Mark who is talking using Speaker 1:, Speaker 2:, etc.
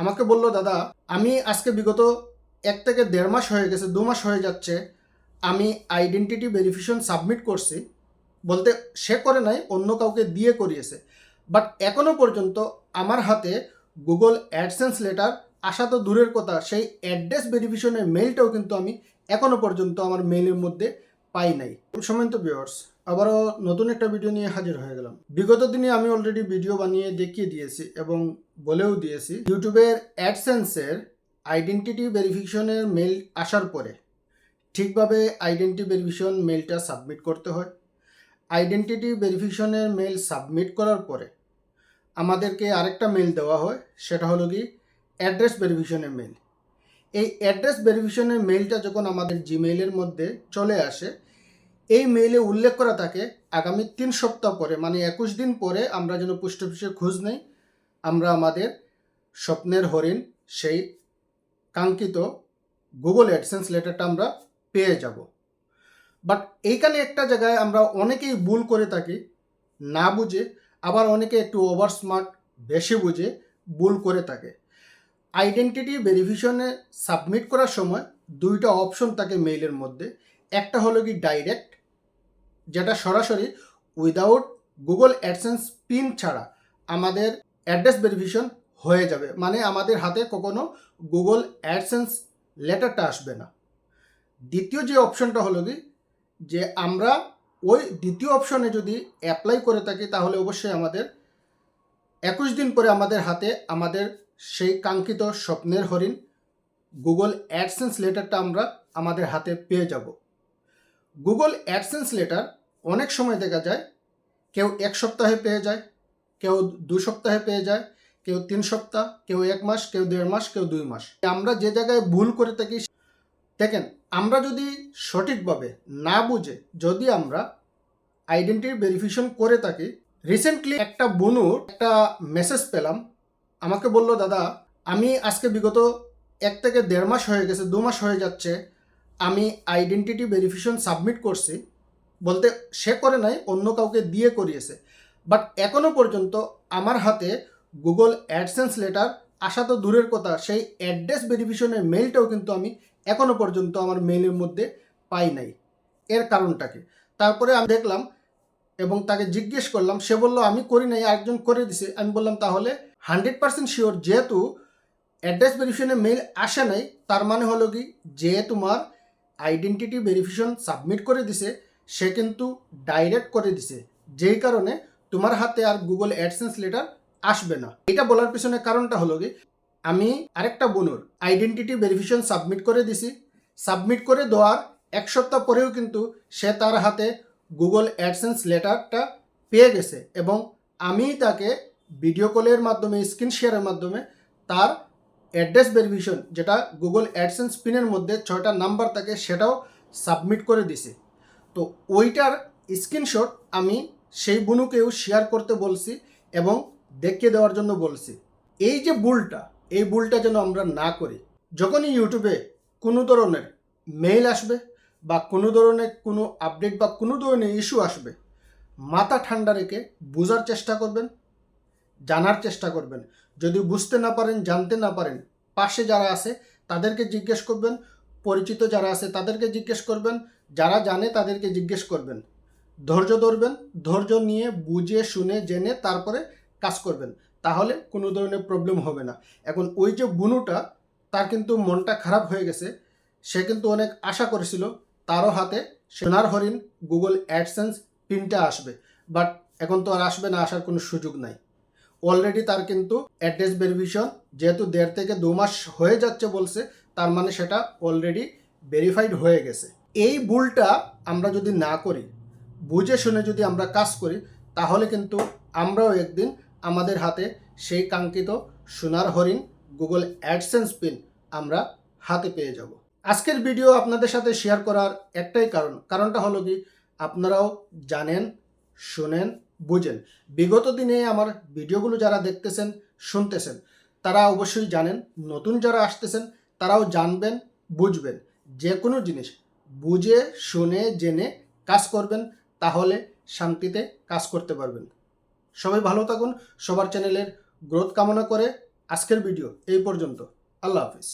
Speaker 1: আমাকে বলল, দাদা, আমি আজকে বিগত এক থেকে দেড় মাস হয়ে গেছে, দু মাস হয়ে যাচ্ছে। আমি আইডেন্টিটি ভেরিফিকেশন সাবমিট করছি। বলতে সে করে নাই, অন্য কাউকে দিয়ে করিয়েছে। বাট এখনও পর্যন্ত আমার হাতে গুগল অ্যাডসেন্স লেটার আসা তো দূরের কথা, সেই অ্যাড্রেস ভেরিফিকেশনের মেইলটাও কিন্তু আমি এখনও পর্যন্ত আমার মেইলের মধ্যে পাই নাই। সময় তো ভিউয়ার্স আবারও নতুন একটা ভিডিও নিয়ে হাজির হয়ে গেলাম। বিগত দিনে আমি অলরেডি ভিডিও বানিয়ে দেখিয়ে দিয়েছি এবং বলেও দিয়েছি, ইউটিউবের অ্যাডসেন্সের আইডেন্টিটি ভেরিফিকেশনের মেল আসার পরে ঠিকভাবে আইডেন্টি ভেরিফিকেশন মেলটা সাবমিট করতে হয়। আইডেন্টিটি ভেরিফিকেশনের মেল সাবমিট করার পরে আমাদেরকে আরেকটা মেল দেওয়া হয়, সেটা হলো কি? অ্যাড্রেস ভেরিফিকেশনের মেল এই অ্যাড্রেস ভেরিফিকেশনের মেলটা যখন আমাদের জিমেইলের মধ্যে চলে আসে এই মেইলে উল্লেখ করা থাকে, আগামী তিন সপ্তাহ পরে মানে একুশ দিন পরে আমরা যেন পোস্ট অফিসে খোঁজ নেই, আমরা আমাদের স্বপ্নের হরিণ, সেই কাঙ্ক্ষিত গুগল অ্যাডসেন্স লেটারটা আমরা পেয়ে যাব। বাট এইখানে একটা জায়গায় আমরা অনেকেই ভুল করে থাকি, না বুঝে, আবার অনেকে একটু ওভার স্মার্ট বেশি বুঝে, ভুল করে থাকে। আইডেন্টিটি ভেরিফিকেশনে সাবমিট করার সময় দুইটা অপশন থাকে মেইলের মধ্যে, একটা হলো কি ডাইরেক্ট যেটা সরাসরি উইদাউট গুগল অ্যাডসেন্স পিন ছাড়া আমাদের অ্যাড্রেস ভেরিফিকেশন হয়ে যাবে। মানে আমাদের হাতে কখনো গুগল অ্যাডসেন্স লেটারটা আসবে না। দ্বিতীয় যে অপশনটা হলো কি? যে আমরা ওই দ্বিতীয় অপশনে যদি অ্যাপ্লাই করে থাকি, তাহলে অবশ্যই আমাদের একুশ দিন পরে আমাদের হাতে আমাদের সেই কাঙ্ক্ষিত স্বপ্নের হরিণ গুগল অ্যাডসেন্স লেটারটা আমরা আমাদের হাতে পেয়ে যাব। গুগল অ্যাডসেন্স লেটার অনেক সময় দেখা যায়, কেউ এক সপ্তাহে পেয়ে যায়, কেউ দু সপ্তাহে পেয়ে যায়, কেউ তিন সপ্তাহ, কেউ এক মাস, কেউ দেড় মাস, কেউ দুই মাস। আমরা যে জায়গায় ভুল করে থাকি, দেখেন, আমরা যদি সঠিকভাবে না বুঝে, যদি আমরা আইডেন্টি ভেরিফিকেশন করে থাকি রিসেন্টলি একটা বনুর একটা মেসেজ পেলাম, আমাকে বলল, দাদা, আমি আজকে বিগত এক থেকে দেড় মাস হয়ে গেছে, দু মাস হয়ে যাচ্ছে, আমি আইডেন্টিটি ভেরিফিকেশন সাবমিট করছি। বলতে সে করে নাই, অন্য কাউকে দিয়ে করিয়েছে। বাট এখনও পর্যন্ত আমার হাতে গুগল অ্যাডসেন্স লেটার আসা তো দূরের কথা, সেই অ্যাড্রেস ভেরিফিকেশনের মেইলটাও কিন্তু আমি এখনও পর্যন্ত আমার মেইলের মধ্যে পাই নাই। এর কারণটাকে। তারপরে আমি দেখলাম এবং তাকে জিজ্ঞেস করলাম, সে বলল, আমি করি নাই, আরেকজন করে দিছে। আমি বললাম, তাহলে হান্ড্রেড পার্সেন্ট শিওর যেহেতু অ্যাড্রেস ভেরিফিকেশনে মেইল আসে নাই, তার মানে হলো কি, যে তোমার আইডেন্টিটি ভেরিফিকেশন সাবমিট করে দিছে সে কিন্তু ডাইরেক্ট করে দিছে। যেই কারণে তোমার হাতে আর গুগল অ্যাডসেন্স লেটার আসবে না। এটা বলার পিছনে কারণটা হলো কি, আমি আরেকটা বোনুর আইডেন্টিটি ভেরিফিকেশন সাবমিট করে দিছি। সাবমিট করে দেওয়ার এক সপ্তাহ পরেও কিন্তু সে তার হাতে গুগল অ্যাডসেন্স লেটারটা পেয়ে গেছে এবং আমি তাকে ভিডিও কলের মাধ্যমে স্ক্রিন শেয়ারের মাধ্যমে তার অ্যাড্রেস ভেরিফিকেশন যেটা গুগল অ্যাডসেন্স পিনের মধ্যে ছয়টা নাম্বার থাকে, সেটাও সাবমিট করে দিছি। তো ওইটার স্ক্রিনশট আমি সেই বুনুকেও শেয়ার করতে বলছি এবং দেখিয়ে দেওয়ার জন্য বলছি। এই যে ভুলটা, এই ভুলটা যেন আমরা না করি, যখনই ইউটিউবে কোনো ধরনের মেইল আসবে বা কোনো ধরনের কোনো আপডেট বা কোনো ধরনের ইস্যু আসবে, মাথা ঠান্ডা রেখে বোঝার চেষ্টা করবেন, জানার চেষ্টা করবেন। যদি বুঝতে না পারেন, জানতে না পারেন, পাশে যারা আছে তাদেরকে জিজ্ঞেস করবেন পরিচিত যারা আছে তাদেরকে জিজ্ঞেস করবেন, যারা জানে তাদেরকে জিজ্ঞেস করবেন। ধৈর্য ধরবেন, ধৈর্য নিয়ে বুঝে, শুনে, জেনে তারপরে কাজ করবেন। তাহলে কোনো ধরনের প্রবলেম হবে না। এখন ওই যে বুনুটা, তার কিন্তু মনটা খারাপ হয়ে গেছে। সে কিন্তু অনেক আশা করেছিল, তারও হাতে সোনার হরিণ গুগল অ্যাডসেন্স পিনটা আসবে। বাট এখন তো আর আসবে না, আসার কোনো সুযোগ নাই। অলরেডি তার কিন্তু অ্যাড্রেস ভেরিফিকেশন যেহেতু দেড় থেকে দু মাস হয়ে যাচ্ছে বলছে তার মানে সেটা অলরেডি ভেরিফাইড হয়ে গেছে। এই ভুলটা আমরা যদি না করি, বুঝে শুনে যদি আমরা কাজ করি, তাহলে কিন্তু আমরাও একদিন আমাদের হাতে সেই কাঙ্ক্ষিত সোনার হরিণ গুগল অ্যাডসেন্স পিন আমরা হাতে পেয়ে যাব। আজকের ভিডিও আপনাদের সাথে শেয়ার করার একটাই কারণ, কারণটা হলো কি? আপনারাও জানেন, শোনেন, বুঝেন। বিগত দিনে আমার ভিডিওগুলো যারা দেখতেছেন, শুনতেছেন, তারা অবশ্যই জানেন, নতুন যারা আসতেছেন তারাও জানবেন, বুঝবেন। যে কোনো জিনিস, বুঝে, শুনে, জেনে কাজ করবেন, তাহলে শান্তিতে কাজ করতে পারবেন। সবাই ভালো থাকুন, সবার চ্যানেলের গ্রোথ কামনা করে আজকের ভিডিও এই পর্যন্ত। আল্লাহ হাফিজ।